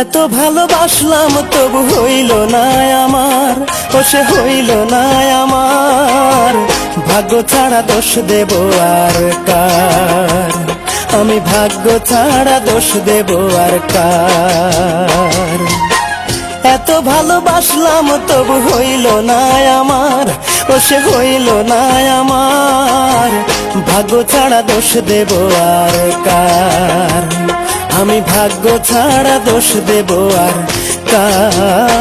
এত ভালোবাসলাম, তবু হইল না আমার ও সে হইল না আমার। ভাগ্য ছাড়া দোষ দেব আর কার? আমি ভাগ্য ছাড়া দোষ দেব আর কার? এত ভালোবাসলাম, তবু হইল না আমার ও সে হইল না আমার। ভাগ্য ছাড়া দোষ দেব আর কার? আমি ভাগ্য ছাড়া দোষ দেব আর কার?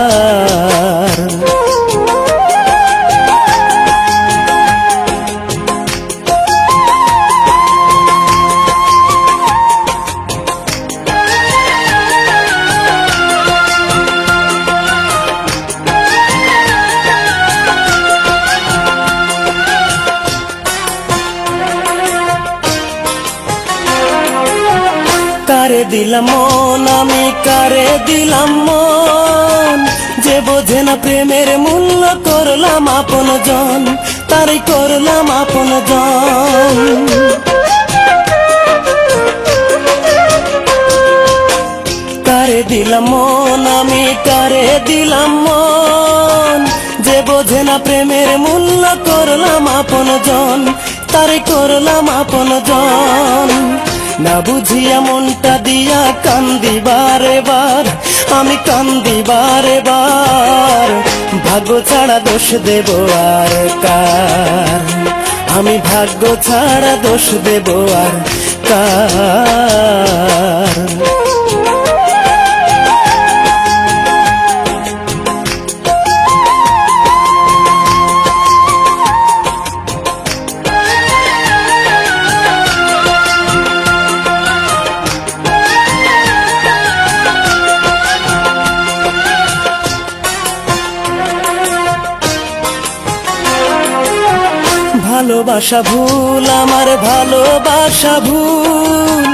কারে দিলাম মন, আমি কারে দিলাম মন। যে বোঝে না প্রেমের মূল্য করলাম আপন জন, তারই করলাম আপন জন। কারে দিলাম মন, আমি কারে দিলাম মন। যে বোঝে না প্রেমের মূল্য করলাম আপন জন তারে করলাম আপন জন। না বুঝিয়া মনটা দিয়া কান্দি বারে বার আমি কান্দি বারে বার ভাগ্য ছাড়া দোষ দেব আর কার। আমি ভাগ্য ছাড়া দোষ দেব আর কার। ভালোবাসা ভুল, আমার ভালোবাসা ভুল।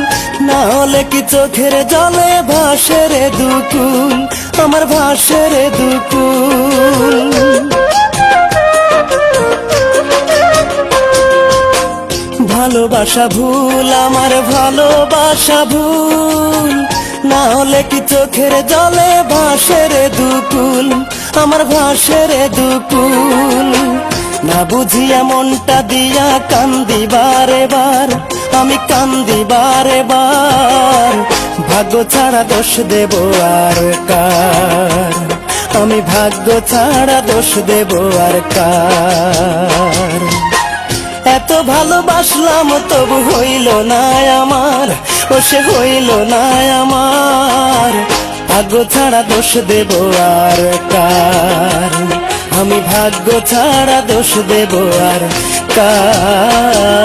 না হলে কি চোখের জলে ভাসে রে দুকুল? আমার ভাসে রে দুকুল। ভালোবাসা ভুল, আমার ভালোবাসা ভুল। না হলে কি চোখের জলে ভাসে রে দুকুল? আমার ভাসে রে দুকুল। না বুঝিয়া মনটা দিয়া কান্দি বারে বার আমি কান্দি বারে বার ভাগ্য ছাড়া দোষ দেব আর কার। আমি ভাগ্য ছাড়া দোষ দেব আর কার। এত ভালোবাসলাম, তবু হইল না আমার, ও সে হইল না আমার। ভাগ্য ছাড়া দোষ দেব আর কার। আমি ভাগ্য ছাড়া দোষ দেব আর কার?